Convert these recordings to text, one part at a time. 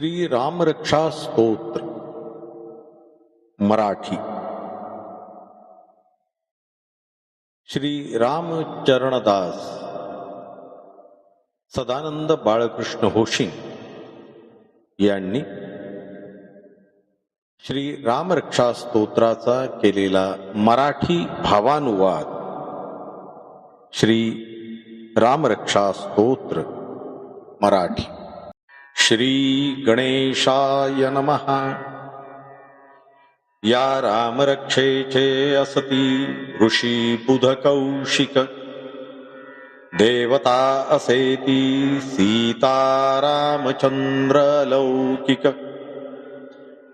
श्री रामरक्षा स्तोत्र मराठी. श्री रामचरणदास सदानंद बाळकृष्ण होशिंग यांनी श्री रामरक्षा स्तोत्राचा केलेला मराठी भावानुवाद श्री रामरक्षा स्तोत्र मराठी. श्री गणेशाय नमः। या रामरक्षेचे असती ऋषी बुधकौशिक। देवता असेती सीता रामचंद्र लौकिक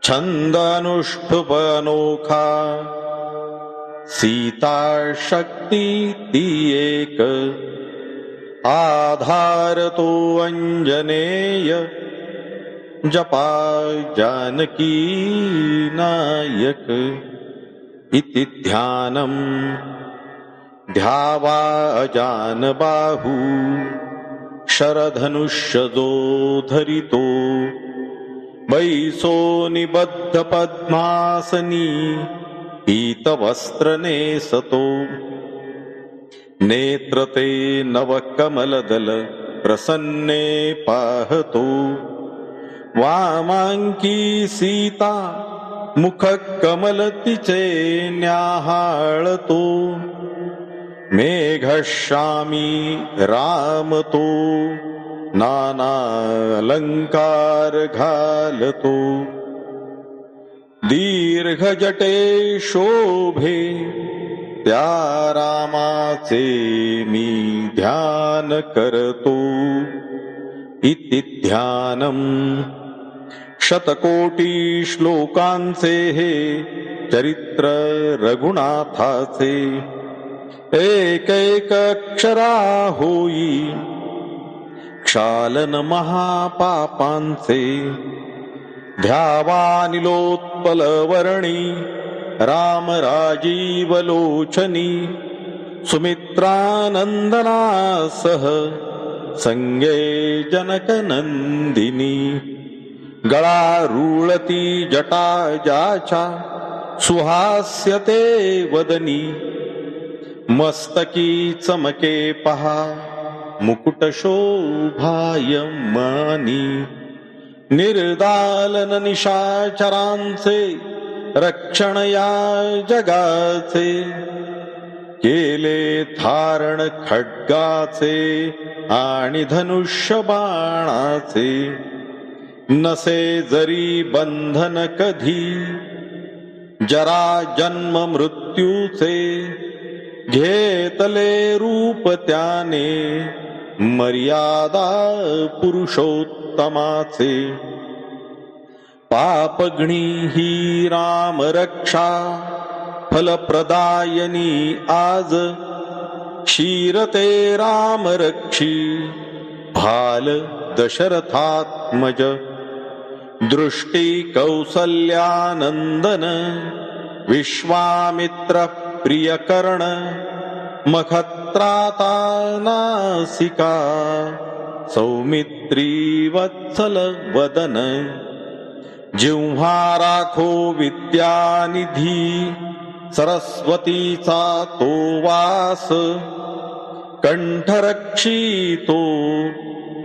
छंद अनुष्ठुप अनोखा सीता शक्ती एक आधार तो अंजनेय जपा जानकी नायक इति ध्यानम्। ध्यावा अजानबाहू शरधनुष्यजो धरितो। बैसो निबद्ध पद्मासनी पीतवस्त्रनेसतो नेत्र ते नवकमलदल प्रसन्ने पाहतो। वामांकी सीता मुख कमल तिचे न्याहाळतो मेघश्यामी रामतो। नाना अलंकार घालतो दीर्घ जटे शोभे त्या रामाचे मी ध्यान करतो. इति ध्यानम शतकोटी श्लोकांचे हे चरित्र रघुनाथाचे. एकैक अक्षरा होई क्षालन महापापांचे. ध्यावा निलोत्पल वर्णी राम राजीवलोचनी सुमित्रानंदना सह संगे जनक नंदिनी गळा रुळती जटा जाचा सुहास्यते वदनी मस्तकी चमके पहा मुकुट शोभाय मानी निर्दालन निशाचरांचे रक्षण या जगाचे केले थारण खड्गाचे आणि धनुष्य बाणाचे नसे जरी बंधन कधी जरा जन्म मृत्यूचे घेतले रूप त्याने मर्यादा पुरुषोत्तमाचे पापग्णी ही राम रक्षा फलप्रदायनी आज। क्षीरते राम रक्षी भाल दशरथात्मज। दृष्टी कौसल्यानंदन विश्वामित्र प्रियकर्ण मखत्राता नासिका सौमित्री वत्सल वदन जिव्हा राखो विद्यानिधी सरस्वतीचा तो वास। कंठरक्षी तो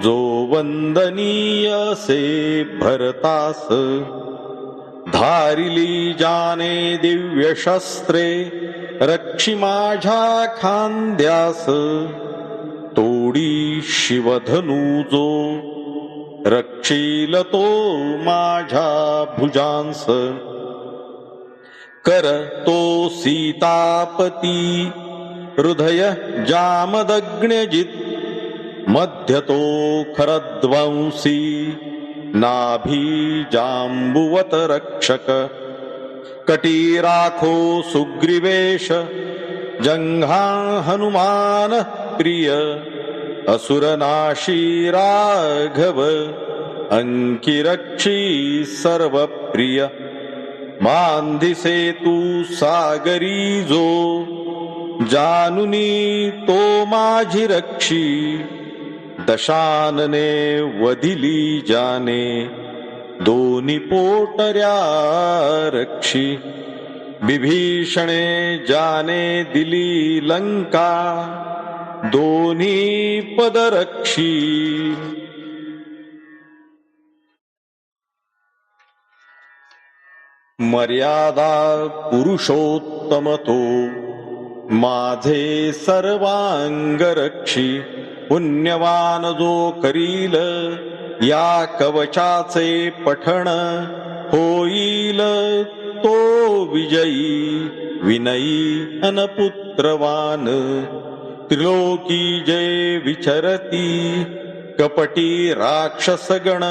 जो वंदनीय से भरतास। धारिली जाने दिव्य शस्त्रे रक्षी माझ्या खांद्यास। तोडी शिवधनुजो रक्षील तो माझ्या भुजांस। कर तो सीतापती हृदय जामदग्न्यजित। मध्य तो खरद्वंसी नाभी जाम्बुवत रक्षक। कटी राखो सुग्रीवेश जंघा हनुमान प्रिय असुरनाशी राघव अंकिरक्षी सर्व प्रिय मांधिसे तू सागरी जो जानुनी तो माझी रक्षी। दशानने वदिली जाने दोन्ही पोटऱ्या रक्षी। विभीषणे जाने दिली लंका दोन्ही पदरक्षी. मर्यादा पुरुषोत्तम तो माझे सर्वांगरक्षी. पुण्यवान जो करील या कवचाचे पठण होईल तो विजयी विनयी अनपुत्रवान. त्रिलोकी जय विचरती। कपटी राक्षसगण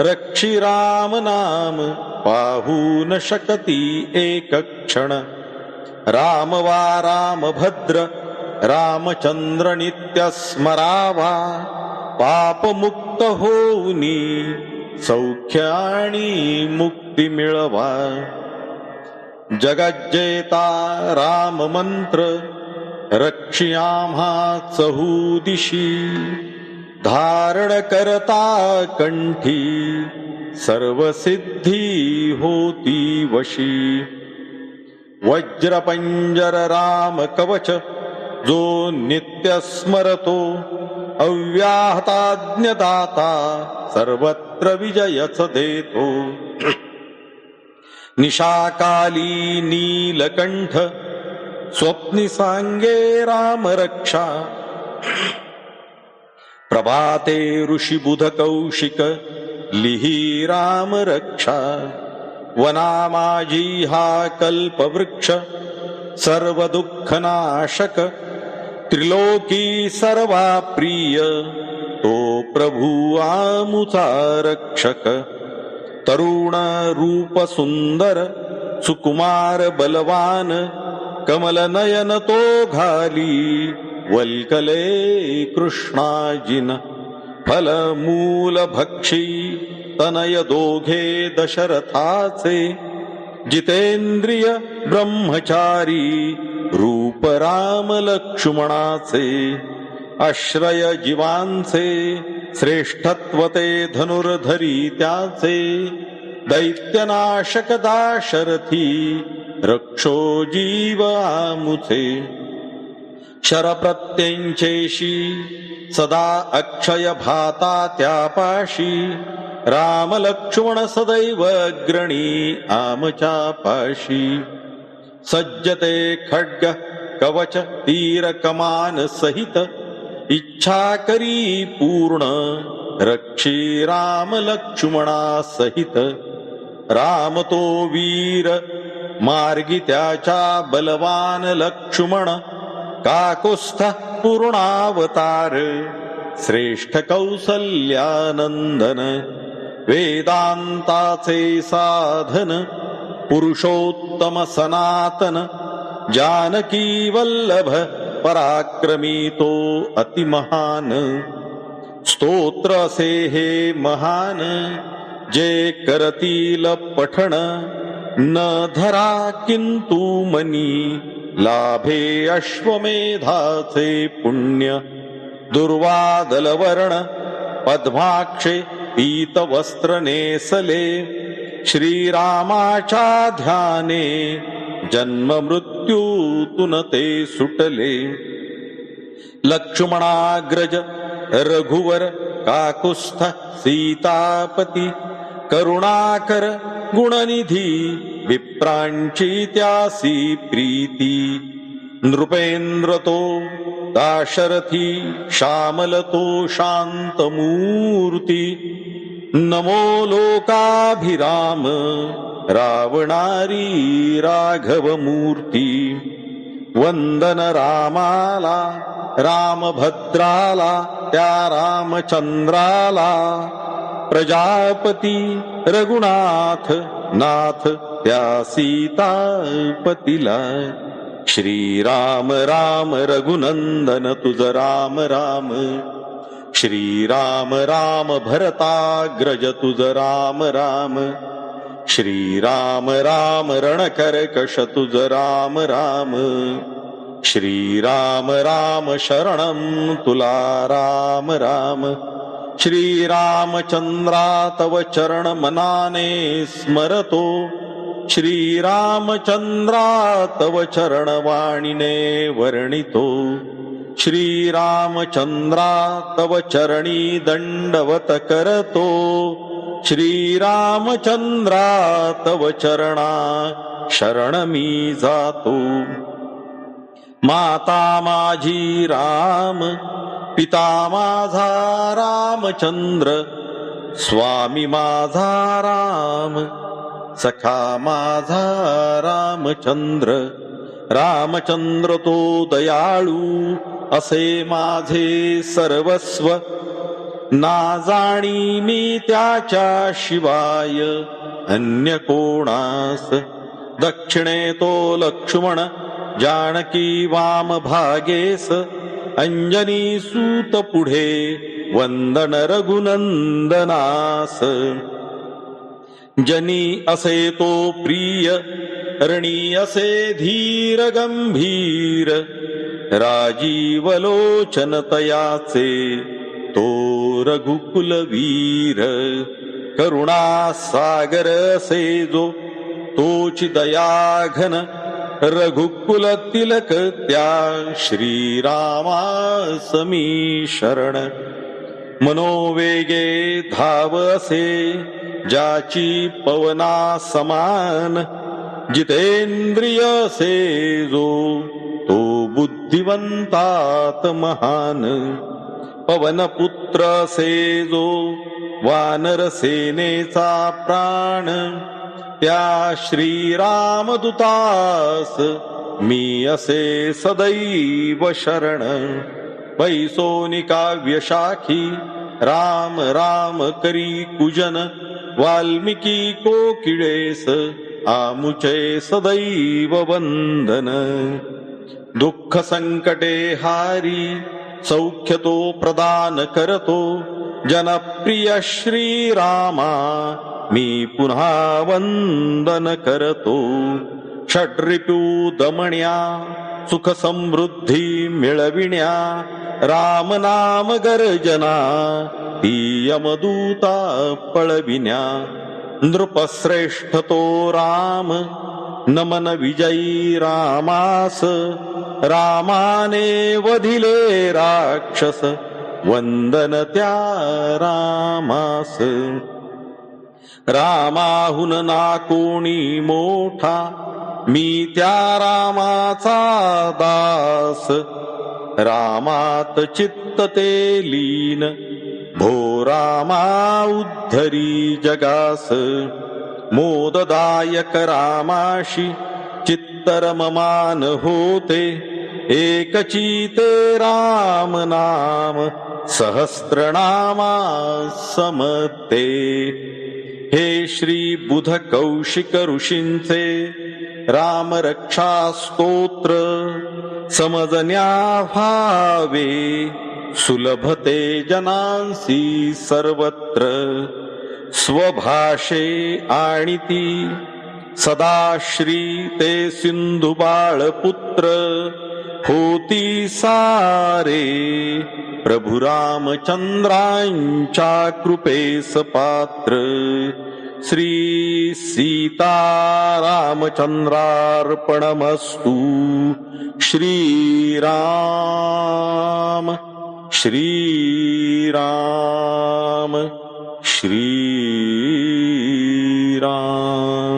रक्षी राम नाम पाहू न शकती एक क्षण राम वा राम भद्र रामचंद्र नित्य स्मरावा पापमुक्त होऊनी सौख्य आणि मुक्ती मिळवा। जगज्जेता राम मंत्र रक्षी आम्हा चहू धारण करता कंठी सर्व सिद्धी होती वशी। वज्रपंजर राम कवच जो नित्य स्मरतो अव्याहताज्ञदाता सर्वत्र विजयच देतो। निशाकाली नीलकंठ स्वप्नी सांगे राम रक्षा प्रभाते ऋषी बुध कौशिक लिही राम रक्षा वनामाजी हा कल्पवृक्ष सर्व दुःखनाशक त्रिलोकी सर्वा प्रिय आमुचा रक्षक तरुण रूप सुंदर सुकुमार बलवान कमल नयन तो घाली वल्कले कृष्णाजिन फल मूल भक्षी तनय दोघे दशरथाचे जितेंद्रिय ब्रह्मचारी रूप राम लक्ष्मणाचे आश्रय जीवांचे श्रेष्ठत्वते धनुर्धरी त्याचे दैत्यनाशक दाशरथी रक्षो जीव आमुचे शरप्रत्यंचेशी सदा अक्षय भाता त्यापाशी राम लक्ष्मण सदैव अग्रणी आमच्या पाशी सज्जते खड्ग कवच तीर कमान सहित। इच्छा करी पूर्ण रक्षी राम लक्ष्मणा सहित। राम तो वीर मार्गी त्याच्या बलवान लक्ष्मण काकुस्थ पूर्णावतार श्रेष्ठ कौसल्यानंदन वेदांताचे साधन पुरुषोत्तम सनातन जानकी वल्लभ पराक्रमी तो अतिमहान। स्तोत्र असे हे महान जे करतील पठण न धरा किंतु मनी लाभे अश्वमेधाचे पुण्य दुर्वादलवर्ण पद्माक्षे पीत वस्त्र नेसले श्रीरामाच्या ध्याने जन्म मृत्यूतून ते सुटले। लक्ष्मणाग्रज रघुवर काकुस्थ सीतापती करुणाकर गुणनिधी विप्रांची त्यासी प्रीती। नृपेंद्र तो दाशरथी श्यामल तो शांतमूर्ती नमो लोकाभिराम रावणारी राघव मूर्ती वंदन रामाला रामभद्राला त्या रामचंद्राला प्रजापती रघुनाथ नाथ त्या सीतापतीला। श्रीराम राम रघुनंदन तुझ राम राम। श्रीराम राम भरताग्रज तुझ राम राम। श्रीराम राम रणकर्कश तुझ राम राम। श्रीराम राम शरणं तुला राम राम श्रीरामचन्द्रा तव चरणमनाने स्मरतो। श्रीरामचन्द्रा तव चरणवाणिने वर्णितो। श्रीरामचन्द्रा तव चरणी दण्डवत करतो। श्रीरामचन्द्रा तव चरणा शरणमी जातो। माता माझी राम पिता माझा रामचंद्र स्वामी माझा राम सखा माझा रामचंद्र रामचंद्र तो दयाळू असे माझे सर्वस्व. ना जाणी मी त्याच्या शिवाय अन्य कोणास. दक्षिणे तो लक्ष्मण जानकी वाम भागेस अंजनी सूत पुढे वंदन रघुनंदनास जनी असे तो प्रिय रणी असे धीर गंभीर राजीवलोचन तयाचे तो रघुकुलवीर करुणा सागर असे जो तोची दयाघन रघुकुल श्रीरामा समी शरण मनोवेगे धाव असे ज्याची पवना समान जितेंद्रिय से जो तो बुद्धिवंतात महान। पवन पुत्र से जो वानर सेनेचा प्राण त्या श्रीरामदूतास मी असे सदैव शरण। पैसोनी काव्यशाखी राम राम करी कुजन वाल्मिकी कोकिळेस आमुचे सदैव वंदन दुःख संकटे हारी सौख्य तो प्रदान करतो जनप्रिय श्रीरामा मी पुन्हा वंदन करतो। षड्रिपू दमण्या सुख समृद्धी मिळविण्या राम नाम गर्जना ती यमदूता पळविण्या। नृपश्रेष्ठ तो राम नमन विजयी रामास रामाने वधिले राक्षस वंदन त्या रामास रामाहुन ना कोणी मोठा मी त्या रामाचा दास. रामात चित्त ते लीन भो रामा उद्धरी जगास. मोददायक रामाशी चित्तरममान होते एकचीते राम नाम सहस्रनामा समते हे श्री बुध कौशिक ऋषींचे राम रक्षा स्तोत्र समजण्या भावे सुलभते जनांसी सर्वत्र स्वभाषे आणि ती सदा श्री ते सिंधू पुत्र होती सारे प्रभु रामचंद्रांच्या कृपेस पात्र श्री सीतारामचंद्रार्पणमस्तु श्रीराम श्रीराम श्रीराम